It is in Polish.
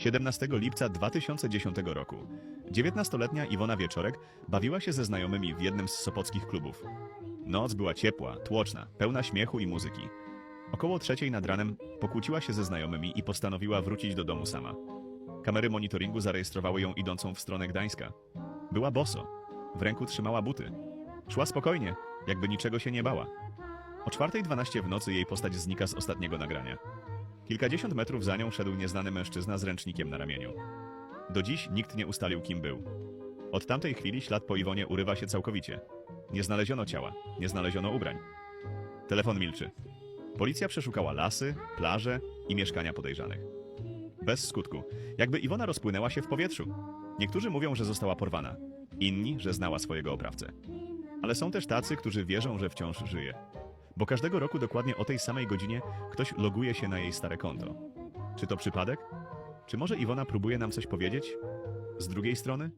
17 lipca 2010 roku 19-letnia Iwona Wieczorek bawiła się ze znajomymi w jednym z sopockich klubów. Noc była ciepła, tłoczna, pełna śmiechu i muzyki. Około trzeciej nad ranem pokłóciła się ze znajomymi i postanowiła wrócić do domu sama. Kamery monitoringu zarejestrowały ją idącą w stronę Gdańska. Była boso. W ręku trzymała buty. Szła spokojnie, jakby niczego się nie bała. O 4.12 w nocy jej postać znika z ostatniego nagrania. Kilkadziesiąt metrów za nią szedł nieznany mężczyzna z ręcznikiem na ramieniu. Do dziś nikt nie ustalił, kim był. Od tamtej chwili ślad po Iwonie urywa się całkowicie. Nie znaleziono ciała, nie znaleziono ubrań. Telefon milczy. Policja przeszukała lasy, plaże i mieszkania podejrzanych. Bez skutku, jakby Iwona rozpłynęła się w powietrzu. Niektórzy mówią, że została porwana, inni, że znała swojego oprawcę. Ale są też tacy, którzy wierzą, że wciąż żyje. Bo każdego roku dokładnie o tej samej godzinie ktoś loguje się na jej stare konto. Czy to przypadek? Czy może Iwona próbuje nam coś powiedzieć? Z drugiej strony?